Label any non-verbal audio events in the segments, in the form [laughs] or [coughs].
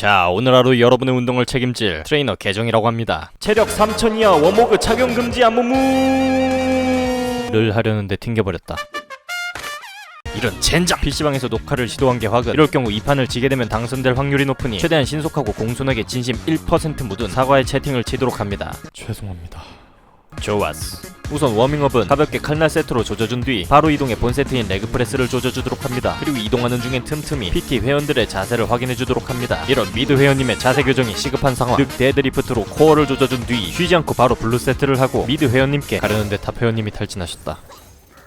자 오늘 하루 여러분의 운동을 책임질 트레이너 계정이라고 합니다 체력 3000 이하 워모그 착용 금지 아무무를 하려는데 튕겨버렸다 이런 젠장! PC방에서 녹화를 시도한 게 화근 이럴 경우 이 판을 지게 되면 당선될 확률이 높으니 최대한 신속하고 공손하게 진심 1% 묻은 사과의 채팅을 치도록 합니다 죄송합니다. 좋았어 우선 워밍업은 가볍게 칼날 세트로 조져준 뒤 바로 이동해 본 세트인 레그프레스를 조져주도록 합니다 그리고 이동하는 중엔 틈틈이 PT 회원들의 자세를 확인해주도록 합니다 이런 미드 회원님의 자세 교정이 시급한 상황 즉 데드리프트로 코어를 조져준 뒤 쉬지 않고 바로 블루 세트를 하고 미드 회원님께 가려는데 탑 회원님이 탈진하셨다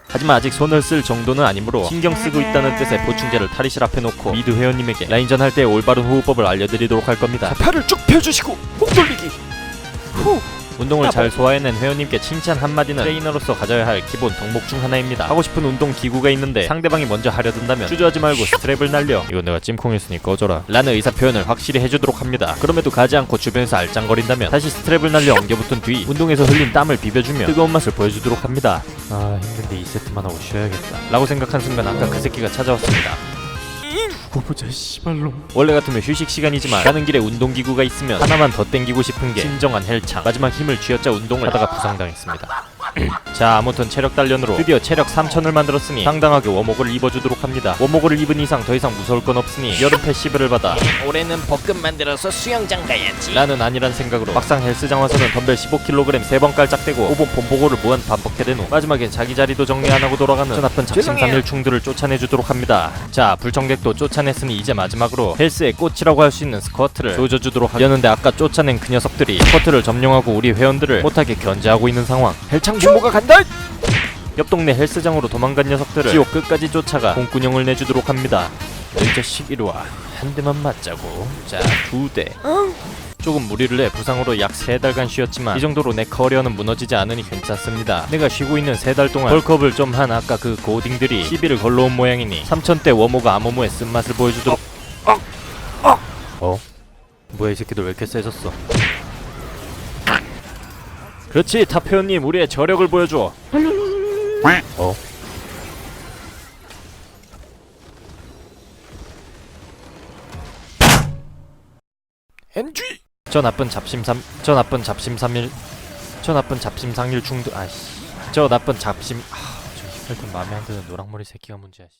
하지만 아직 손을 쓸 정도는 아니므로 신경 쓰고 있다는 뜻의 보충제를 탈의실 앞에 놓고 미드 회원님에게 라인전 할때 올바른 호흡법을 알려드리도록 할 겁니다 팔을 쭉 펴주시고 목 돌리기. 후. 운동을 잘 소화해낸 회원님께 칭찬 한마디는 트레이너로서 가져야 할 기본 덕목 중 하나입니다. 하고 싶은 운동 기구가 있는데 상대방이 먼저 하려 든다면 주저하지 말고 스트랩을 날려 이거 내가 찜콩했으니 꺼져라 라는 의사 표현을 확실히 해주도록 합니다. 그럼에도 가지 않고 주변에서 알짱거린다면 다시 스트랩을 날려 엉겨붙은 뒤 운동에서 흘린 땀을 비벼주며 뜨거운 맛을 보여주도록 합니다. 아 힘든데 2세트만 하고 쉬어야겠다 라고 생각한 순간 아까 그 새끼가 찾아왔습니다. 고보자 씨발놈. 원래 같으면 휴식 시간이지만 가는 길에 운동기구가 있으면 하나만 더 땡기고 싶은 게 진정한 헬창 마지막 힘을 쥐어짜 운동을 하다가 부상당했습니다 [coughs] 자 아무튼 체력 단련으로 드디어 체력 3000을 만들었으니 당당하게 워목을 입어주도록 합니다. 워목을 입은 이상 더 이상 무서울 건 없으니 여름 패시브를 받아 [laughs] 올해는 벚금 만들어서 수영장 가야지. 나는 아니란 생각으로 막상 헬스장 와서는 덤벨 15kg 3번 깔짝대고 5번 본보고를 무한 반복해댄 후 마지막엔 자기 자리도 정리 안 하고 돌아가는 저 나쁜 작심삼일충들을 쫓아내주도록 합니다. 자 불청객도 쫓아냈으니 이제 마지막으로 헬스의 꽃이라고 할 수 있는 스쿼트를 조져주도록 하려는데 아까 쫓아낸 그 녀석들이 스쿼트를 점령하고 우리 회원들을 못하게 견제하고 있는 상황. 헬창 분모가 간다! 옆 동네 헬스장으로 도망간 녀석들을 지옥 끝까지 쫓아가 공군형을 내주도록 합니다 이 자식 이리 와 한 대만 맞자고 자 두 대 조금 무리를 내 부상으로 약 세 달간 쉬었지만 이 정도로 내 커리어는 무너지지 않으니 괜찮습니다. 내가 쉬고 있는 세 달 동안 벌크업을 좀 한 아까 그 고딩들이 시비를 걸러온 모양이니 3천대 워모가 아모모의 쓴맛을 보여주도록 어? 뭐야 이 새끼들 왜 이렇게 세졌어? 그렇지 탑 회원님 우리의 저력을 보여줘 어? NG. 저 나쁜 잡심삼 저 나쁜 잡심삼일 저 나쁜 잡심상일 중도 아이씨 저 나쁜 잡심 아저 하여튼 마음에 안 드는 노랑머리 새끼가 문제야 씨.